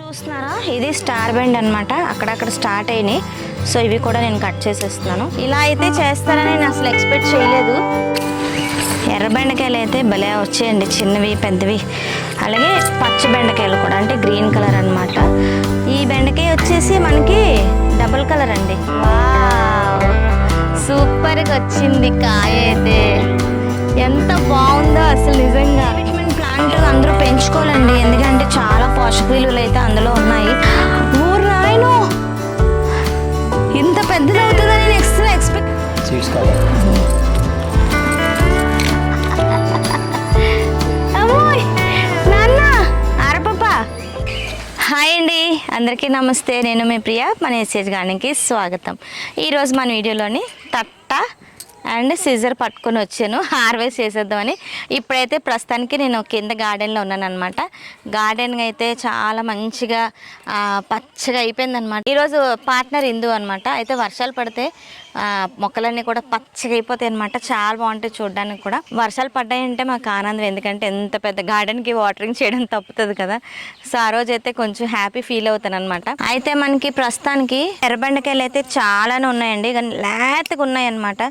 చూస్తున్నారా? ఇది star bend అనమాట అక్కడక్కడ స్టార్ట్ అయినాయి. సో ఇవి కూడా నేను కట్ చేసేస్తున్నాను. ఇలా అయితే చేస్తారని నేను అసలు ఎక్స్పెక్ట్ చేయలేదు. ఎర్ర బెండకాయలు అయితే భలే వచ్చాయండి. చిన్నవి పెద్దవి. అలాగే పచ్చ బెండకాయలు కూడా అంటే గ్రీన్ కలర్ అన్నమాట. ఈ బెండకాయ వచ్చేసి మనకి డబుల్ కలర్ అండి. వావ్! సూపర్గా వచ్చింది కాయ అయితే. ఎంత బాగుందో అసలు నిజంగా ప్లాంట్ అందరూ పెంచుకోవాలండి. ఎందుకంటే చాలా పోషక విలువలు అయితే అందులో ఉన్నాయి. ఊరు నాయను! ఇంత పెద్దది అవుతుందని నేను ఎక్స్ట్రా ఎక్స్పెక్ట్ హాయ్ అండి. అందరికీ నమస్తే. నేను మీ ప్రియ. మన ఎస్ఎస్ గార్డెన్కి స్వాగతం. ఈరోజు మన వీడియోలోని తట్ట అండ్ సీజర్ పట్టుకొని వచ్చాను. హార్వెస్ట్ చేసేద్దామని. ఇప్పుడైతే ప్రస్తుతానికి నేను కింద గార్డెన్లో ఉన్నాను అనమాట గార్డెన్ అయితే చాలా మంచిగా పచ్చగా పచ్చగా అయిపోయిందనమాట ఈరోజు పార్ట్నర్ ఇందు అనమాట అయితే వర్షాలు పడితే మొక్కలన్నీ కూడా పచ్చగా అయిపోతాయి అనమాట చాలా బాగుంటాయి చూడడానికి కూడా. వర్షాలు పడ్డాయంటే మాకు ఆనందం ఎందుకంటే ఎంత పెద్ద గార్డెన్కి వాటరింగ్ చేయడం తప్పుతుంది కదా. సో ఆ రోజు అయితే కొంచెం హ్యాపీ ఫీల్ అవుతాను అనమాట అయితే మనకి ప్రస్తుతానికి ఎర్రబెండకాయలు అయితే చాలానే ఉన్నాయండి. కానీ లేతగా ఉన్నాయన్నమాట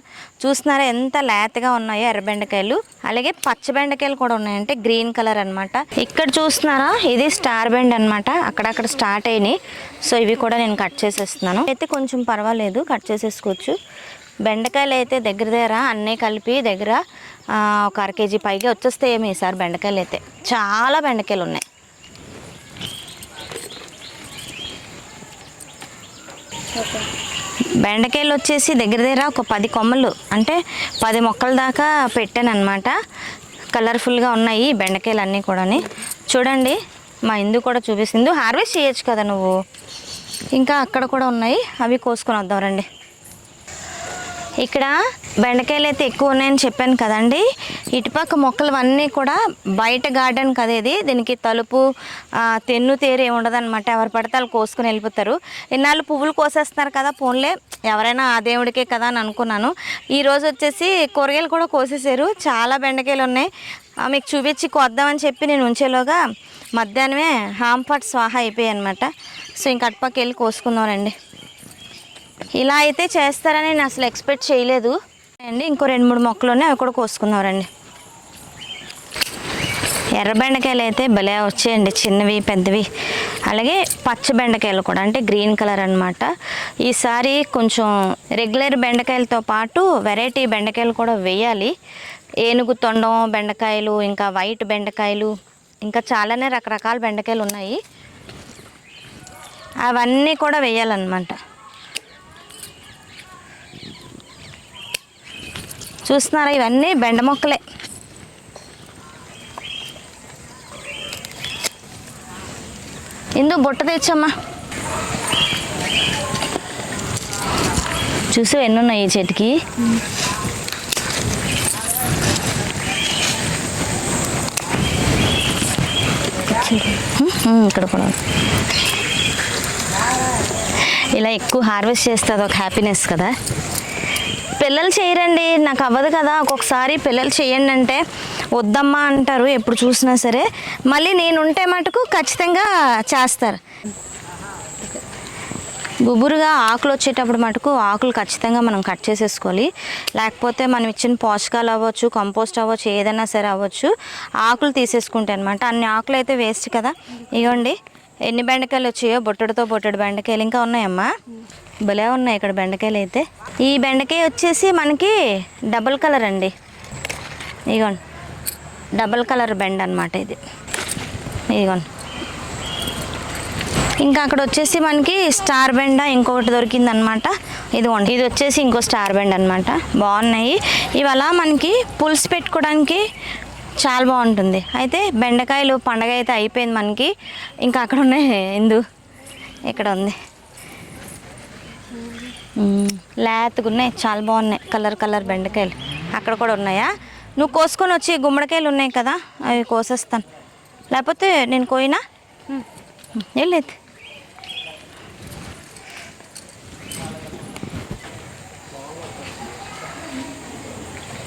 చూస్తున్నారా ఎంత లేతగా ఉన్నాయో ఎర్రబెండకాయలు అలాగే పచ్చ బెండకాయలు కూడా ఉన్నాయంటే గ్రీన్ కలర్ అన్నమాట. ఇక్కడ చూస్తున్నారా? ఇది స్టార్ బెండ్ అన్నమాట. అక్కడక్కడ స్టార్ట్ అయినాయి. సో ఇవి కూడా నేను కట్ చేసేస్తున్నాను. అయితే కొంచెం పర్వాలేదు. కట్ చేసేసుకోవచ్చు. బెండకాయలు అయితే దగ్గర దగ్గర అన్నీ కలిపి దగ్గర ఒక అర కేజీ పైగా వచ్చేస్తాయేమో ఈసారి బెండకాయలు అయితే చాలా బెండకాయలు ఉన్నాయి. బెండకాయలు వచ్చేసి దగ్గర దగ్గర ఒక పది కొమ్మలు అంటే పది మొక్కల దాకా పెట్టాను అనమాట కలర్ఫుల్గా ఉన్నాయి బెండకాయలు అన్నీ కూడా చూడండి మా ఇందు కూడా చూపిస్తుంది. హార్వెస్ట్ చేయొచ్చు కదా నువ్వు? ఇంకా అక్కడ కూడా ఉన్నాయి. అవి కోసుకొని వద్దాం రండి. ఇక్కడ బెండకాయలు అయితే ఎక్కువ ఉన్నాయని చెప్పాను కదండి. ఇటుపక్క మొక్కలు అన్నీ కూడా బయట గార్డెన్ కదా ఇది. దీనికి తలుపు తెన్ను తేరు ఏమి ఉండదన్నమాట. ఎవరు పడితే వాళ్ళు కోసుకుని వెళ్ళిపోతారు. ఇన్నాళ్ళు పువ్వులు కోసేస్తున్నారు కదా పోన్లే ఎవరైనా ఆ దేవుడికే కదా అని అనుకున్నాను. ఈరోజు వచ్చేసి కూరగాయలు కూడా కోసేసారు చాలా బెండకాయలు ఉన్నాయి. ఆ, మీకు చూపించి కొద్దామని చెప్పి నేను ఉంచేలోగా మధ్యాహ్నమే హాంపట్ స్వాహ అయిపోయాయి అనమాట సో ఇంక అటుపక్క వెళ్ళి కోసుకుందాం రండి. ఇలా అయితే చేస్తారని నేను అసలు ఎక్స్పెక్ట్ చేయలేదు. అండి ఇంకో రెండు మూడు మొక్కలు ఉన్నాయి అవి కూడా కోసుకున్నారండి. ఎర్ర బెండకాయలు అయితే భలే వచ్చాయండి చిన్నవి పెద్దవి. అలాగే పచ్చ బెండకాయలు కూడా అంటే గ్రీన్ కలర్ అన్నమాట. ఈసారి కొంచెం రెగ్యులర్ బెండకాయలతో పాటు వెరైటీ బెండకాయలు కూడా వేయాలి. ఏనుగు తొండం బెండకాయలు ఇంకా వైట్ బెండకాయలు ఇంకా చాలానే రకరకాల బెండకాయలు ఉన్నాయి. అవన్నీ కూడా వేయాలన్నమాట. చూస్తున్నారా? ఇవన్నీ బెండ మొక్కలే. ఇందు బుట్ట తెచ్చమ్మా. చూసి ఎన్ని ఉన్నాయి ఈ చెట్టుకి ఇక్కడ కూడా ఇలా ఎక్కువ హార్వెస్ట్ చేస్తే అదొక హ్యాపీనెస్ కదా. పిల్లలు చేయరండి నాకు అవ్వదు కదా. ఒక్కొక్కసారి పిల్లలు చేయండి అంటే వద్దమ్మా అంటారు ఎప్పుడు చూసినా సరే. మళ్ళీ నేను ఉంటే మటుకు ఖచ్చితంగా చేస్తారు. గుబురుగా ఆకులు వచ్చేటప్పుడు మటుకు ఆకులు ఖచ్చితంగా మనం కట్ చేసేసుకోవాలి. లేకపోతే మనం ఇచ్చిన పోషకాలు అవ్వచ్చు కంపోస్ట్ అవ్వచ్చు ఏదైనా సరే అవ్వచ్చు. ఆకులు తీసేసుకుంటే అనమాట అన్ని ఆకులు అయితే వేస్ట్ కదా. ఇవ్వండి ఎన్ని బెండకాయలు వచ్చాయో బొట్టడితో బొట్టడు బెండకాయలు ఇంకా ఉన్నాయమ్మా? భలే ఉన్నాయి ఇక్కడ బెండకాయలు అయితే. ఈ బెండకాయ వచ్చేసి మనకి డబుల్ కలర్ అండి. ఇగోండి. డబుల్ కలర్ బెండ్ అనమాట ఇది. ఇదిగోండి ఇంకా అక్కడ వచ్చేసి మనకి స్టార్ బెండ ఇంకొకటి దొరికింది అనమాట ఇదిగోండి. ఇది వచ్చేసి ఇంకో స్టార్ బెండ్ అనమాట బాగున్నాయి. ఇవాళ మనకి పులుసు పెట్టుకోవడానికి చాలా బాగుంటుంది. అయితే బెండకాయలు పండగ అయితే అయిపోయింది మనకి. ఇంకా అక్కడ ఉన్నాయి. ఎందు ఇక్కడ ఉంది. లేతగా ఉన్నాయి. చాలా బాగున్నాయి. కలర్ కలర్ బెండకాయలు. అక్కడ కూడా ఉన్నాయా? నువ్వు కోసుకొని వచ్చి గుమ్మడికాయలు ఉన్నాయి కదా? అవి కోసేస్తాను. లేకపోతే నేను కోయినా? వెళ్ళేది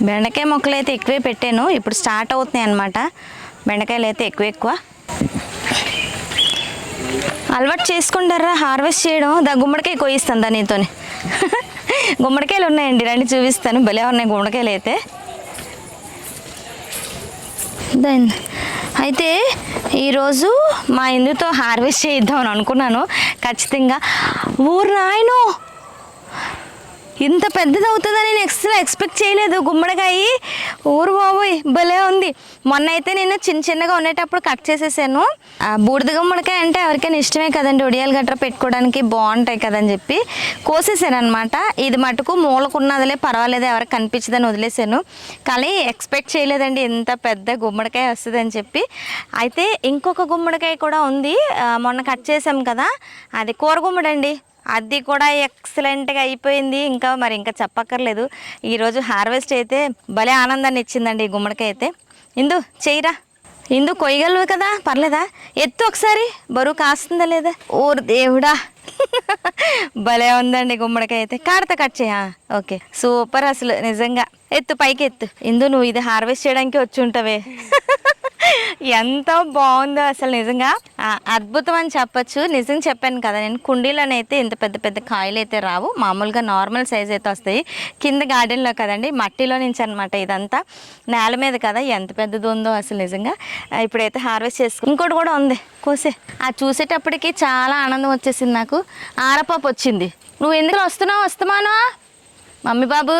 బెండకాయ మొక్కలు అయితే ఎక్కువే పెట్టాను. ఇప్పుడు స్టార్ట్ అవుతున్నాయి అన్నమాట. బెండకాయలు అయితే ఎక్కువ ఎక్కువ. అలవాటు చేసుకుంటారా? హార్వెస్ట్ చేయడం దా గుమ్మడికాయ కోయిస్తాను దా నీతోని. గుమ్మడికాయలు ఉన్నాయండి రండి చూపిస్తాను. భలే ఉన్నాయి గుమ్మడికాయలు అయితే. దాని అయితే ఈరోజు మా ఇందుతో హార్వెస్ట్ చేద్దామని అనుకున్నాను. ఖచ్చితంగా. ఊరు నాయనో! ఇంత పెద్దది అవుతుందని నేను ఎక్స్ట్రా ఎక్స్పెక్ట్ చేయలేదు. గుమ్మడికాయ ఊరు బాబోయ్ భలే ఉంది. మొన్న అయితే నేను చిన్న చిన్నగా ఉండేటప్పుడు కట్ చేసేసాను. ఆ బూడిద గుమ్మడికాయ అంటే ఎవరికైనా ఇష్టమే కదండి. ఉడియాలు గట్రా పెట్టుకోవడానికి బాగుంటాయి కదని చెప్పి కోసేసాను అనమాట ఇది మటుకు మూలకున్నదిలే పర్వాలేదు ఎవరికి కనిపించదని వదిలేసాను. కానీ ఎక్స్పెక్ట్ చేయలేదండి. ఇంత పెద్ద గుమ్మడికాయ వస్తుందని చెప్పి. అయితే ఇంకొక గుమ్మడికాయ కూడా ఉంది. మొన్న కట్ చేసాం కదా. అది కూర గుమ్మడండి. అది కూడా ఎక్సలెంట్గా అయిపోయింది. ఇంకా మరి ఇంకా చెప్పక్కర్లేదు. ఈరోజు హార్వెస్ట్ అయితే భలే ఆనందాన్ని ఇచ్చిందండి ఈ గుమ్మడికాయ అయితే. ఇందు చెయ్యరా. ఇందు కొయ్యగలవు కదా? పర్లేదా? ఎత్తు ఒకసారి. బరువు కాస్తుందా లేదా? ఊరు దేవుడా. భలే ఉందండి గుమ్మడికాయ అయితే. కాడత కట్ చేయ ఓకే. సూపర్ అసలు నిజంగా. ఎత్తు పైకి ఎత్తు ఇందు నువ్వు ఇది హార్వెస్ట్ చేయడానికి వచ్చి ఉంటావే. ఎంత బాగుందో అసలు నిజంగా. అద్భుతం అని చెప్పొచ్చు. నిజం చెప్పాను కదా నేను. కుండీలోనైతే ఇంత పెద్ద పెద్ద కాయలు అయితే రావు. మామూలుగా నార్మల్ సైజ్ అయితే వస్తాయి. కింద గార్డెన్లో కదండి మట్టిలో నుంచి అనమాట ఇదంతా. నేల మీద కదా ఎంత పెద్దది ఉందో అసలు నిజంగా. ఇప్పుడైతే హార్వెస్ట్ చేసుకు ఇంకోటి కూడా ఉంది. కోసే. ఆ చూసేటప్పటికి చాలా ఆనందం వచ్చేసింది నాకు. ఆరపాపు వచ్చింది. నువ్వు ఎందుకు వస్తున్నావు? వస్తామానా మమ్మీ బాబు?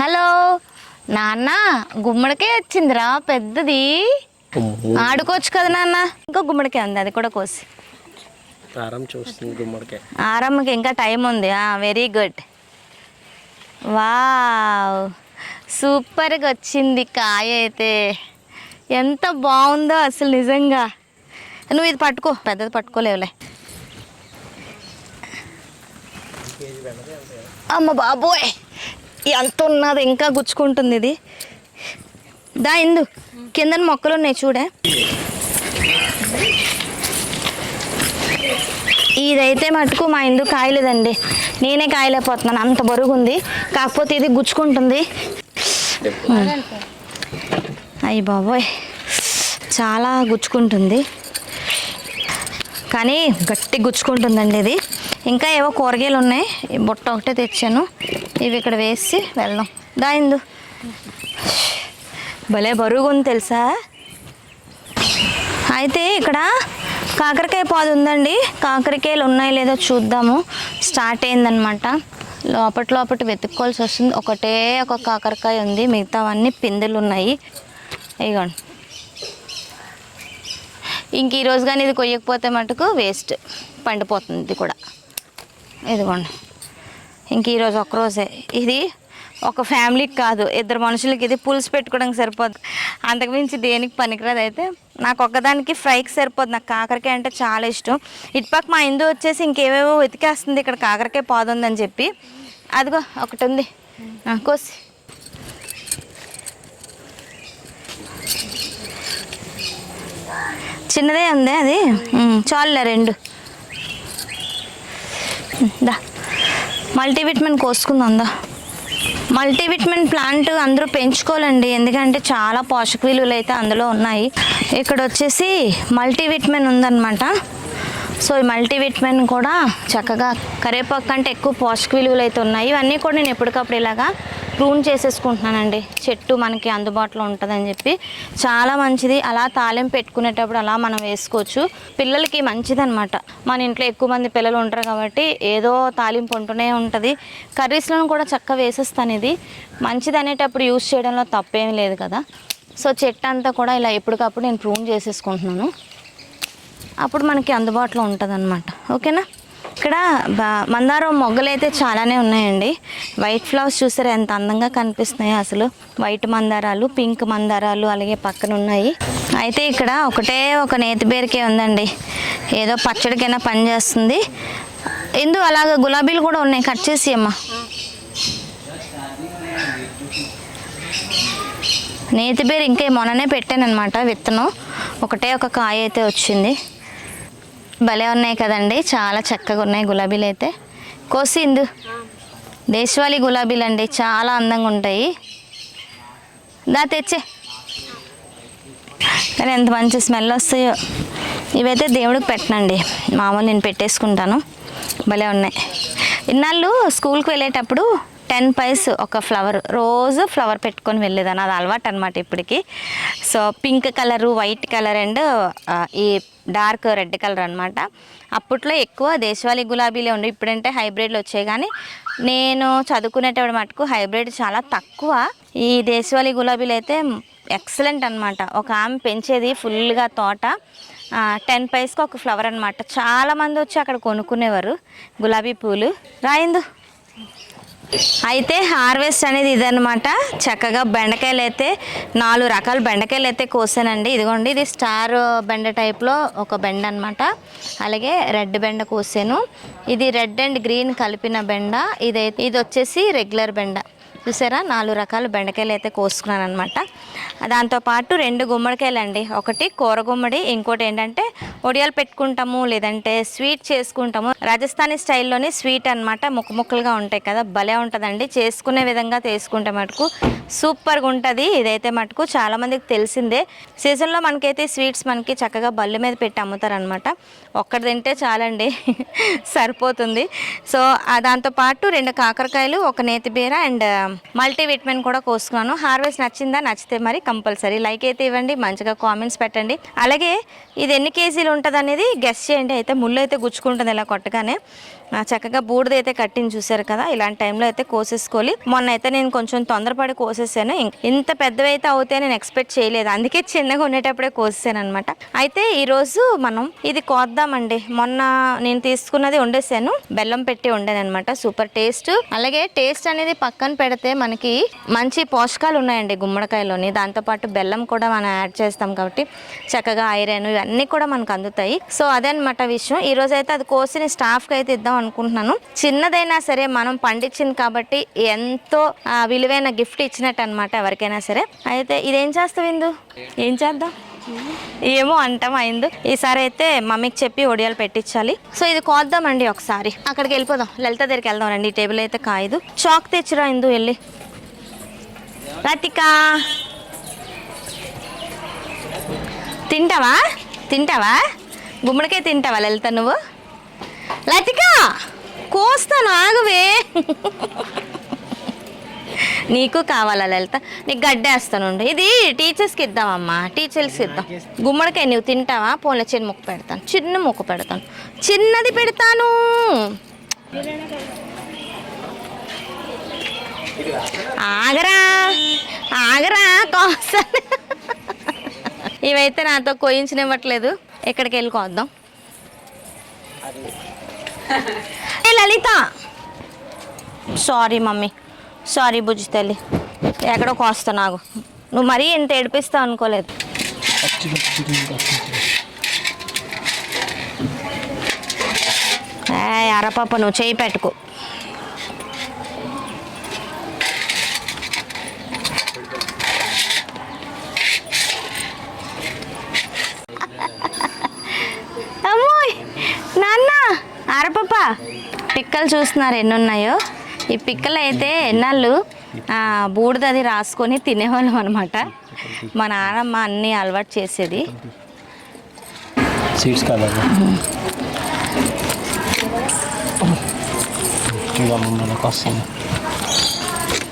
హలో? నాన్న గుమ్మడికాయ వచ్చిందిరా పెద్దది. ఆడుకోవచ్చు కదా నాన్న. ఇంకో గుమ్మడికాయ ఉంది అది కూడా కోసి. చూస్తుంది ఆరమ్మకి ఇంకా టైం ఉంది వెరీ గుడ్. వావ్ సూపర్గా వచ్చింది కాయ అయితే. ఎంత బాగుందో అసలు నిజంగా. నువ్వు ఇది పట్టుకో పెద్దది పట్టుకోలేవులే. అమ్మ బాబోయ్. ఎంత ఉన్నది ఇంకా గుచ్చుకుంటుంది ఇది. దా ఇందు. కింద మొక్కలు ఉన్నాయి చూడే. ఇదైతే మటుకు మా ఇందు కాయలేదండి. నేనే కాయలేకపోతున్నాను. అంత బరుగుంది ఉంది కాకపోతే ఇది గుచ్చుకుంటుంది. అయ్యి బాబోయ్. చాలా గుచ్చుకుంటుంది. కానీ గట్టి గుచ్చుకుంటుందండి ఇది. ఇంకా ఏవో కూరగాయలు ఉన్నాయి. బుట్ట ఒకటే తెచ్చాను. ఇవి ఇక్కడ వేసి వెళ్దాం. దా భలే బరువుగా ఉంది తెలుసా? అయితే ఇక్కడ కాకరకాయ పాదు ఉందండి. కాకరకాయలు ఉన్నాయి లేదో చూద్దాము. స్టార్ట్ అయిందనమాట లోపటి లోపటి వెతుక్కోవాల్సి వస్తుంది. ఒకటే ఒక కాకరకాయ ఉంది. మిగతావన్నీ పిందెలు ఉన్నాయి. ఇగోండి. ఇంక ఈరోజు కానీ ఇది కొయ్యకపోతే మటుకు వేస్ట్. పండిపోతుంది ఇది కూడా. ఇదిగోండి. ఇంక ఈరోజు ఒక్కరోజే ఇది ఒక ఫ్యామిలీకి కాదు ఇద్దరు మనుషులకి ఇది పులుసు పెట్టుకోవడానికి సరిపోదు అంతకుమించి దేనికి పనికిరాదు. అయితే నాకు ఒక్కదానికి ఫ్రైకి సరిపోదు నాకు కాకరకాయ అంటే చాలా ఇష్టం. ఇటుపక్క మా ఇందు వచ్చేసి ఇంకేవేవో వెతికేస్తుంది. ఇక్కడ కాకరకాయ పోదుందని చెప్పి. అదిగో ఒకటి ఉంది. కోసి. చిన్నదే ఉంది అది. చాలులే రెండు. దా. మల్టీవిటమిన్ కోసుకుందాం దా. మల్టీవిటమిన్ ప్లాంట్ అందరూ పెంచుకోవాలండి. ఎందుకంటే చాలా పోషక విలువలు అయితే అందులో ఉన్నాయి. ఇక్కడ వచ్చేసి మల్టీవిటమిన్ ఉందన్నమాట. సో ఈ మల్టీవిటమిన్ కూడా చక్కగా కరివేపాకు కంటే ఎక్కువ పోషక విలువలు అయితే ఉన్నాయి. ఇవన్నీ కూడా నేను ఎప్పటికప్పుడు ఇలాగా ప్రూన్ చేసేసుకుంటున్నానండి. చెట్టు మనకి అందుబాటులో ఉంటుందని చెప్పి. చాలా మంచిది. అలా తాలింపు పెట్టుకునేటప్పుడు అలా మనం వేసుకోవచ్చు. పిల్లలకి మంచిది అనమాట మన ఇంట్లో ఎక్కువ మంది పిల్లలు ఉంటారు కాబట్టి ఏదో తాలింపు ఉంటూనే ఉంటుంది. కర్రీస్లో కూడా చక్కగా వేసేస్తాను ఇది. మంచిది అనేటప్పుడు యూస్ చేయడంలో తప్పేం లేదు కదా. సో చెట్టు అంతా కూడా ఇలా ఎప్పటికప్పుడు నేను ప్రూన్ చేసేసుకుంటున్నాను. అప్పుడు మనకి అందుబాటులో ఉంటుంది ఓకేనా? ఇక్కడ మందారం మొగ్గలు అయితే చాలానే ఉన్నాయండి. వైట్ ఫ్లవర్స్ చూసారా ఎంత అందంగా కనిపిస్తున్నాయో అసలు. వైట్ మందారాలు పింక్ మందారాలు అలాగే పక్కన ఉన్నాయి. అయితే ఇక్కడ ఒకటే ఒక నేతి బేరికే ఉందండి. ఏదో పచ్చడికైనా పని చేస్తుంది. ఎందు అలాగ గులాబీలు కూడా ఉన్నాయి. కట్ చేసి అమ్మా. నేతి బేరు ఇంకా మొన్ననే పెట్టానమాట విత్తనం. ఒకటే ఒక కాయ అయితే వచ్చింది. భలే ఉన్నాయి కదండి. చాలా చక్కగా ఉన్నాయి గులాబీలు అయితే. కోసిందు దేశవాళీ గులాబీలు అండి చాలా అందంగా ఉంటాయి. దా తెచ్చే. కానీ ఎంత మంచి స్మెల్ వస్తాయో. ఇవైతే దేవుడికి పెట్టనండి. మామూలు నేను పెట్టేసుకుంటాను. భలే ఉన్నాయి. ఇన్నాళ్ళు స్కూల్కి వెళ్ళేటప్పుడు టెన్ పైస్ ఒక ఫ్లవర్ రోజు ఫ్లవర్ పెట్టుకొని వెళ్ళేదాన్ని. అది అలవాటు అనమాట ఇప్పటికి. So pink colour white colour and ఈ డార్క్ రెడ్ కలర్ అనమాట అప్పట్లో ఎక్కువ దేశవాళీ గులాబీలే ఉండే. ఇప్పుడంటే హైబ్రిడ్లు వచ్చాయి కానీ నేను చదువుకునేటప్పుడు మటుకు హైబ్రిడ్ చాలా తక్కువ. ఈ దేశవాళీ గులాబీలు అయితే ఎక్సలెంట్ అనమాట ఒక ఆమె పెంచేది ఫుల్గా తోట. టెన్ పైస్కి ఒక ఫ్లవర్ అనమాట చాలామంది వచ్చి అక్కడ కొనుక్కునేవారు గులాబీ పూలు. రాయిందు. అయితే హార్వెస్ట్ అనేది ఇదనమాట చక్కగా బెండకాయలు అయితే నాలుగు రకాల బెండకాయలు అయితే కోసానండి. ఇదిగోండి ఇది స్టార్ బెండ టైప్లో ఒక బెండ అనమాట అలాగే రెడ్ బెండ కోసాను. ఇది రెడ్ అండ్ గ్రీన్ కలిపిన బెండ. ఇదైతే ఇది వచ్చేసి రెగ్యులర్ బెండ. చూసారా? నాలుగు రకాల బెండకాయలు అయితే కోసుకున్నాను అనమాట దాంతోపాటు రెండు గుమ్మడికాయలు అండి ఒకటి కూర గుమ్మడి ఇంకోటి ఏంటంటే ఒడియాలు పెట్టుకుంటాము లేదంటే స్వీట్ చేసుకుంటాము. రాజస్థానీ స్టైల్లోనే స్వీట్ అనమాట ముక్క ముక్కలుగా ఉంటాయి కదా భలే ఉంటుందండి. చేసుకునే విధంగా చేసుకుంటే మటుకు సూపర్గా ఉంటుంది. ఇదైతే మటుకు చాలామందికి తెలిసిందే. సీజన్లో మనకైతే స్వీట్స్ మనకి చక్కగా బల్లి మీద పెట్టి అమ్ముతారనమాట ఒక్కటి తింటే చాలండి. సరిపోతుంది. సో దాంతోపాటు రెండు కాకరకాయలు ఒక నేతి బీర అండ్ మల్టీవిటమిన్ కూడా కోసుకున్నాను. హార్వెస్ట్ నచ్చిందా? నచ్చితే మరి కంపల్సరీ లైక్ అయితే ఇవ్వండి. మంచిగా కామెంట్స్ పెట్టండి. అలాగే ఇది ఎన్ని కేజీలు ఉంటుంది అనేది గెస్ చేయండి. అయితే ముళ్ళు అయితే గుచ్చుకుంటుంది ఇలా కొట్టగానే. చక్కగా బూడిద అయితే కట్టింది చూసారు కదా? ఇలాంటి టైంలో అయితే కోసేసుకోవాలి. మొన్న అయితే నేను కొంచెం తొందరపడి కోసేసాను. ఇంత పెద్దవి అయితే అవుతాయి నేను ఎక్స్పెక్ట్ చేయలేదు. అందుకే చిన్నగా ఉండేటప్పుడే కోసేసాను అనమాట అయితే ఈరోజు మనం ఇది కోద్దామండి. మొన్న నేను తీసుకున్నది వండేసాను. బెల్లం పెట్టి వండాను అనమాట సూపర్ టేస్ట్. అలాగే టేస్ట్ అనేది పక్కన పెడితే మనకి మంచి పోషకాలు ఉన్నాయండి గుమ్మడికాయలోని. దాంతోపాటు బెల్లం కూడా మనం యాడ్ చేస్తాం కాబట్టి చక్కగా ఐరన్ ఇవన్నీ కూడా మనకు అందుతాయి. సో అదే అనమాట విషయం. ఈరోజు అయితే అది కోసిన స్టాఫ్కి అయితే ఇద్దాం అనుకుంటున్నాను. చిన్నదైనా సరే మనం పండించింది కాబట్టి ఎంతో విలువైన గిఫ్ట్ ఇచ్చినట్టు అనమాట ఎవరికైనా సరే. అయితే ఇదేం చేస్తావు ఇందు ఏం చేద్దాం? ఏమో అంటాం అయింది ఈసారి అయితే మమ్మీకి చెప్పి ఒడియాలు పెట్టించాలి. సో ఇది కోద్దామండి ఒకసారి. అక్కడికి వెళ్ళిపోదాం. లలిత దగ్గరికి వెళ్దాం రండి. ఈ టేబుల్ అయితే కాయదు. చాక్ తెచ్చిరా ఇందు వెళ్ళి. రతికా తింటావా? తింటావా? గుమ్మడికాయ తింటావా లలిత నువ్వు? లతిక కోస్తాను ఆగవే నీకు కావాలా లలిత? నీకు గడ్డేస్తాను ఇది టీచర్స్కి ఇద్దామమ్మా. టీచర్స్కి ఇద్దాం. గుమ్మడికాయ నువ్వు తింటావా? పోన్లే చిన్న ముక్క పెడతాను. చిన్న ముక్క పెడతాను. చిన్నది పెడతాను. ఆగరా. ఆగరా కోస్తాను ఇవైతే నాతో కోయించనివ్వట్లేదు. ఎక్కడికి వెళ్ళి కోద్దాం. లలిత. Sorry mummy. సారీ బుజ్జి తల్లి ఎక్కడో కోస్తా నాకు నువ్వు మరీ ఇంత ఏడిపిస్తావు అనుకోలేదు. ఏ అరపాప నువ్వు చేయి పెట్టుకో అమ్మోయ్ నాన్న అరపప్ప పిక్కలు చూస్తున్నారు ఎన్ని ఉన్నాయో ఈ పిక్కలు అయితే ఎన్నాళ్ళు బూడిదది రాసుకొని తినేవాళ్ళం అనమాట మా నాన్నమ్మ అన్నీ అలవాటు చేసేది. సీడ్స్ కాదా ఇక మనకు వస్తుంది.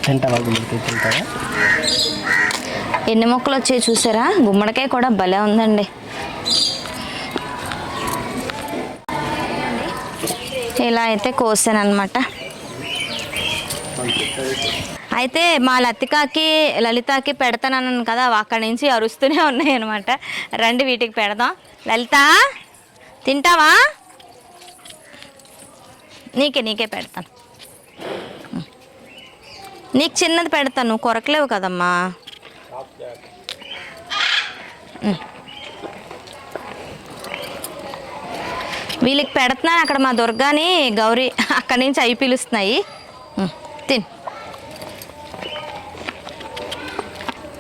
తింటావా గుమ్మడికాయ తింటావా ఎన్ని మొక్కలు వచ్చాయి చూసారా? గుమ్మడికాయ కూడా భలే ఉందండి. ఇలా అయితే కోసాను అనమాట అయితే మా లతికాకి లలితకి పెడతానన్నాను కదా అక్కడి నుంచి అరుస్తూనే ఉన్నాయి అనమాట రండి వీటికి పెడదాం. లలిత తింటావా? నీకే నీకే పెడతాను. నీకు చిన్నది పెడతాను నువ్వు కొరకలేవు కదమ్మా. వీళ్ళకి పెడుతున్నాను అక్కడ మా దుర్గాని గౌరీ అక్కడి నుంచి అవి పిలుస్తున్నాయి. తిన్.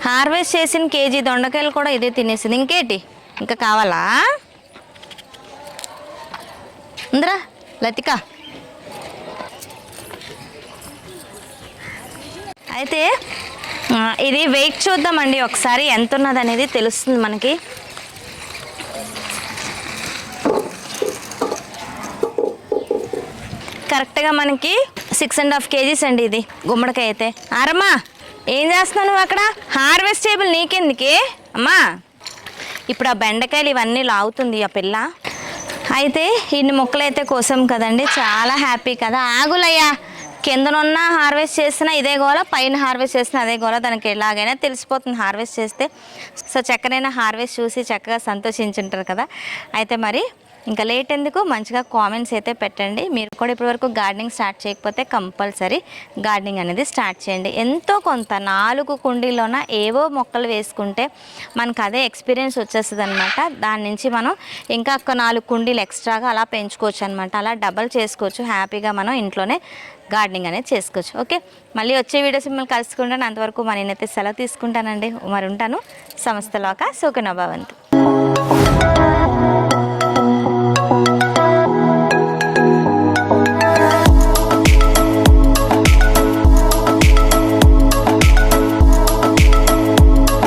హార్వెస్ట్ చేసిన కేజీ దొండకాయలు కూడా ఇదే తినేసింది. ఇంకేటి? ఇంకా కావాలా? ఉందిరా లతిక. అయితే ఇది వెయిట్ చూద్దామండి. ఒకసారి ఎంత ఉన్నది అనేది తెలుస్తుంది మనకి. కరెక్ట్గా మనకి సిక్స్ అండ్ హాఫ్ కేజీస్ అండి ఇది గుమ్మడికాయ అయితే. ఆరమ్మా ఏం చేస్తున్నావు నువ్వు అక్కడ? హార్వెస్ట్ టేబుల్ నీకెందుకే? అమ్మా ఇప్పుడు ఆ బెండకాయలు ఇవన్నీ లాగుతుంది ఆ పిల్ల. అయితే ఇన్ని మొక్కలు అయితే కోసం కదండి చాలా హ్యాపీ కదా. ఆగులయ్యా కిందనున్న హార్వెస్ట్ చేసిన ఇదే గోల పైన హార్వెస్ట్ చేసిన అదే గోల దానికి ఎలాగైనా తెలిసిపోతుంది హార్వెస్ట్ చేస్తే. సో చక్కనైనా హార్వెస్ట్ చూసి చక్కగా సంతోషించుంటారు కదా. అయితే మరి ఇంకా లేట్ ఎందుకు? మంచిగా కామెంట్స్ అయితే పెట్టండి. మీరు కూడా ఇప్పటివరకు గార్డెనింగ్ స్టార్ట్ చేయకపోతే కంపల్సరీ గార్డెనింగ్ అనేది స్టార్ట్ చేయండి. ఎంతో కొంత నాలుగు కుండీలోన ఏవో మొక్కలు వేసుకుంటే మనకు అదే ఎక్స్పీరియన్స్ వచ్చేస్తుంది అనమాట దాని నుంచి మనం ఇంకా ఒక నాలుగు కుండీలు ఎక్స్ట్రాగా అలా పెంచుకోవచ్చు అనమాట అలా డబల్ చేసుకోవచ్చు. హ్యాపీగా మనం ఇంట్లోనే గార్డెనింగ్ అనేది చేసుకోవచ్చు. ఓకే మళ్ళీ వచ్చే వీడియోస్ మిమ్మల్ని కలుసుకుంటాను. అంతవరకు మరి నేనైతే సెలవు తీసుకుంటానండి. మరి ఉంటాను. సంస్థలోక సుఖనభవంతు